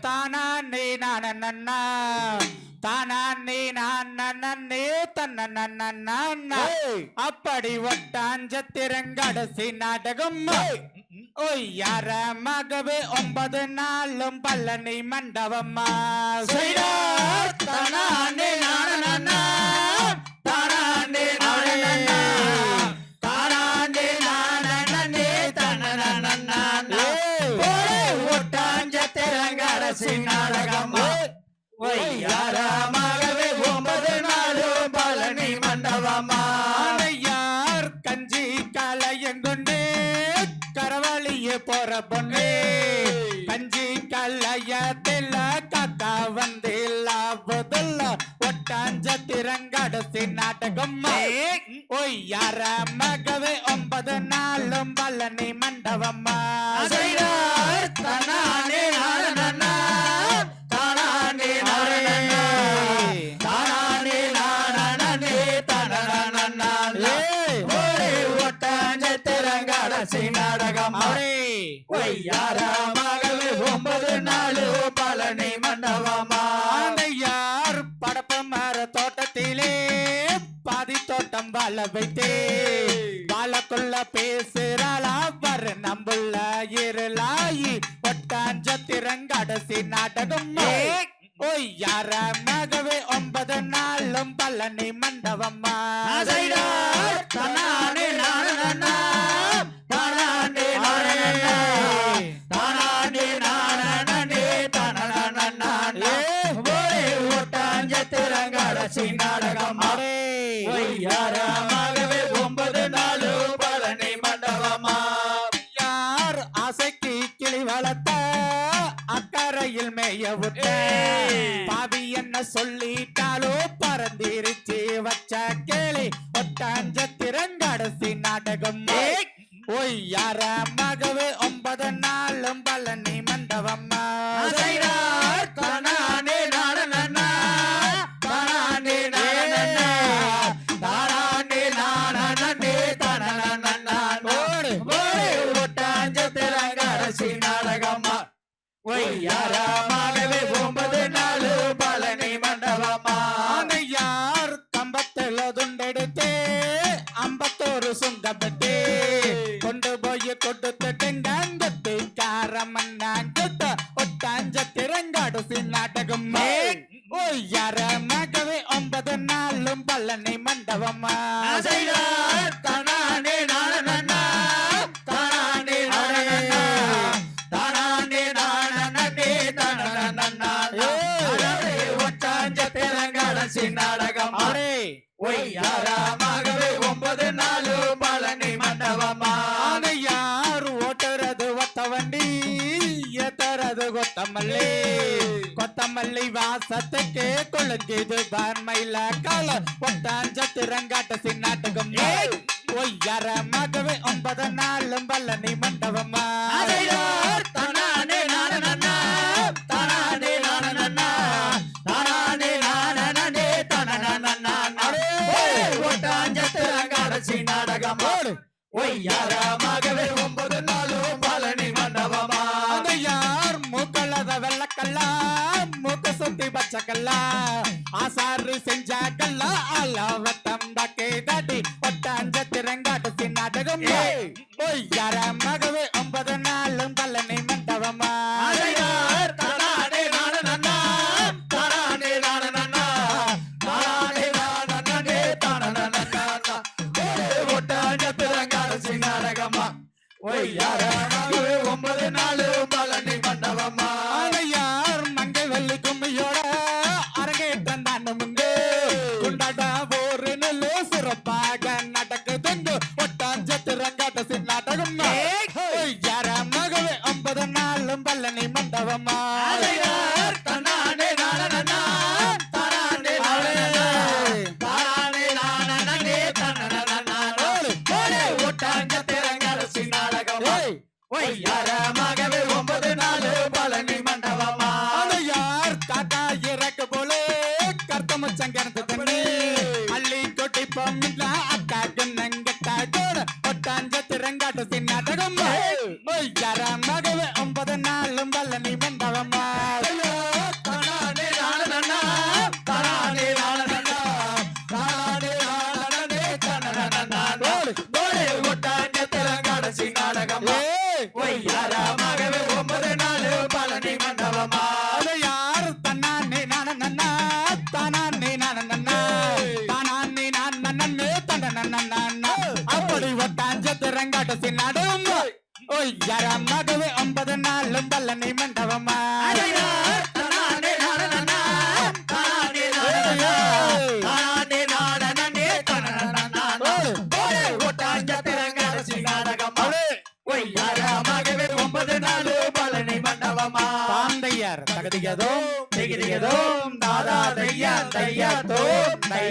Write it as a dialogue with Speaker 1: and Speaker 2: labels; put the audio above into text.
Speaker 1: தானே நான தானே நான் தன்ன அப்படி ஒட்டாஞ்சத்திரங்கடைசி நாடகம். ஒய்யாரமாகவே ஒன்பது நாளும் பழனி மண்டபம்மா. ஒட்டாஞ்சத்திரங்கடைசி நாடகம் ஒய்யாரமாகவே ஒன்பது நாளும் பழனி மண்டபமா யார் கஞ்சி கலையங்கொண்டு கரவழிய போற பொண்ணு. கஞ்சி கலையத்தில கத்தா வந்தில்ல புதுல்ல ஒட்டாஞ்ச திரங்கடசி நாடகம் ஒய்யார மகவே ஒன்பது நாளும் பழனி மண்டபம்மா. வாழ வைத்தே. வாழக்குள்ள பேசுறாளா வர நம்புள்ள இருளாயி ஒட்டாஞ்ச திரங்கடசி நாடகம். ஓய் யாரமாகவே ஒன்பது நாளும் பழனி மண்டபம்மா தனானே நானா தானானே நானே தானானே நானே ஒய்யாரமாகவே ஒன்பது நாலு பழனி மண்டபமா? யார் ஆசைக்கு கிளி வளர்த்த? அக்கறையில் மேய விட்ட பாவி என்ன சொல்லிட்டாலோ? பறந்திருச்சு வச்ச கேளி. ஒட்டாஞ்ச திறங்கடசி நாடகம். ஓய் யார மகவே ஒன்பது நாளும் பழனி மண்டபம்மா ஒன்பது நாளும் மண்டபமா. தானானே தானானே தானானே தானே ஒட்டாஞ்ச தெலங்கானசி நாடகம் ஒய்யாரமாகவே கொத்தமல்லி. கொத்தமல்லி வாசத்துக்கு கொழுங்குது பார்மையில கால ஒட்டாஞ்ச திறங்காட்ட சின்னாட்டகம் ஒய்யாரமாகவே ஒன்பது நாளும் பழனி மண்டபமா தானானே நானா தானானே நானா தானானே நானே தானே ஒட்டாஞ்ச திறங்காடசி நாடகம் ஒய்யாரமாகவே ஆசாரு செஞ்சாக்கல்ல செஞ்சாக்கல்லா அலவட்டம் பக்கே தட்டி யார் காக்கா இறக்க போல கர்த்தம சங்கரத்து தண்ணி அள்ளி கொட்டி பொம்மில்ல அக்கா நங்க கூட ஒட்டாஞ்ச திறங்காட்டு சின்னாட்டகம் ஒய்யாரமாகவே ஒன்பது நாளும் பழனி மண்டபமா
Speaker 2: தானானே நானனனா, தானானே நானனனா, தானானே ஒய்யாரமாகவே ஒன்பது நாள் பழனி மண்டபமா?
Speaker 1: பாந்தையர் தகுதியதோ
Speaker 2: திகிரிகதோம் தாதா தையா தையா தோம் தை.